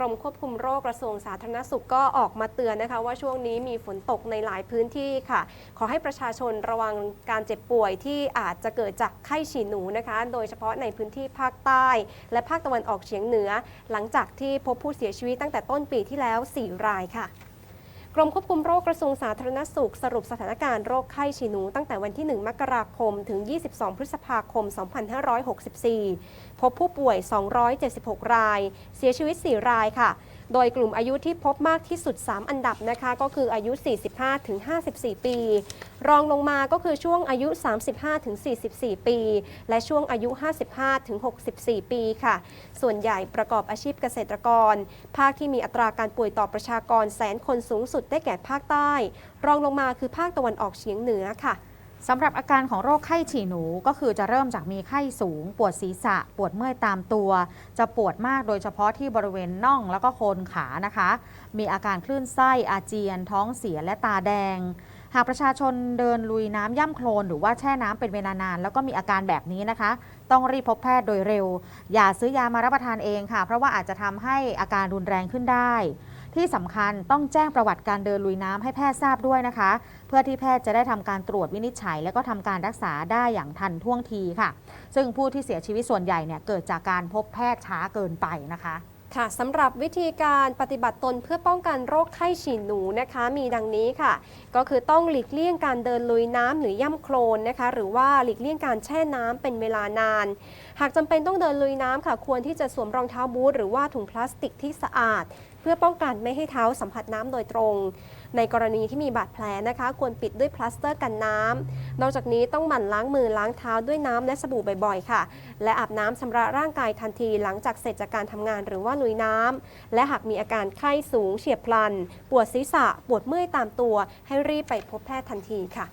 รมควบคุมโรคกระทรวงสาธารณสุขก็ออกมาเตือนนะคะ ว่าช่วงนี้มีฝนตกในหลายพื้นที่ค่ะ ขอให้ประชาชนระวังการเจ็บป่วยที่อาจจะเกิดจากไข้ฉี่หนูนะคะ โดยเฉพาะในพื้นที่ภาคใต้ และภาคตะวันออกเฉียงเหนือ หลังจากที่พบผู้เสียชีวิตตั้งแต่ต้นปีที่แล้ว 4 รายค่ะ กรมควบคุมโรคกระทรวงสาธารณสุข สรุปสถานการณ์โรคไข้ฉีหนูตั้งแต่วันที่ 1 มกราคม ถึง 22 พฤษภาคม 2564 พบผู้ป่วย 276 ราย เสียชีวิต 4 รายค่ะ โดยกลุ่มอายุที่พบมากที่สุด 3 อันดับนะคะ ก็คืออายุ 45ถึง54 ปี รองลงมาก็คือช่วงอายุ 35ถึง44 ปี และช่วงอายุ 55ถึง64 ปีค่ะ ส่วนใหญ่ประกอบอาชีพเกษตรกร ภาคที่มีอัตราการป่วยต่อประชากรแสนคนสูงสุดได้แก่ภาคใต้ รองลงมาคือภาคตะวันออกเฉียงเหนือค่ะ สำหรับอาการของโรคไข้ฉี่หนูก็คือจะเริ่มจากมีไข้สูง ปวดศีรษะ ปวดเมื่อยตามตัว จะปวดมากโดยเฉพาะที่บริเวณน่องแล้วก็โคนขานะคะ มีอาการคลื่นไส้อาเจียน ท้องเสียและตาแดง หากประชาชนเดินลุยน้ำย่ำโคลนหรือว่าแช่น้ำเป็นเวลานาน แล้วก็มีอาการแบบนี้นะคะ ต้องรีบพบแพทย์โดยเร็ว อย่าซื้อยามารับประทานเองค่ะ เพราะว่าอาจจะทำให้อาการรุนแรงขึ้นได้ ที่สำคัญต้องแจ้งประวัติการเดินลุยน้ำให้แพทย์ทราบด้วยนะคะ เพื่อที่แพทย์จะได้ทำการตรวจวินิจฉัย และก็ทำการรักษาได้อย่างทันท่วงทีค่ะ ซึ่งผู้ที่เสียชีวิตส่วนใหญ่เนี่ยเกิดจากการพบแพทย์ช้าเกินไปนะคะ ค่ะสำหรับวิธีการปฏิบัติตนเพื่อป้องกันโรคไข้ฉี่หนูนะคะ มีดังนี้ค่ะ ก็คือต้องหลีกเลี่ยงการเดินลุยน้ำหรือย่ำโคลนนะคะ หรือว่าหลีกเลี่ยงการแช่น้ำเป็นเวลานาน หากจำเป็นต้องเดินลุยน้ำค่ะ ควรที่จะสวมรองเท้าบูทหรือว่าถุงพลาสติกที่สะอาด เพื่อป้องกันไม่ให้เท้าสัมผัสน้ำโดยตรง ในกรณีที่มีบาดแผลนะคะ ควรปิดด้วยพลาสเตอร์กันน้ำนอกจากนี้ต้องหมั่นล้างมือล้างเท้าด้วยน้ำและสบู่บ่อยๆ ค่ะ และอาบน้ำชำระร่างกายทันทีหลังจากเสร็จจากการทำงานหรือว่าลุยน้ำ และหากมีอาการไข้สูงเฉียบพลัน ปวดศีรษะ ปวดเมื่อยตามตัว ให้รีบไปพบแพทย์ทันทีค่ะ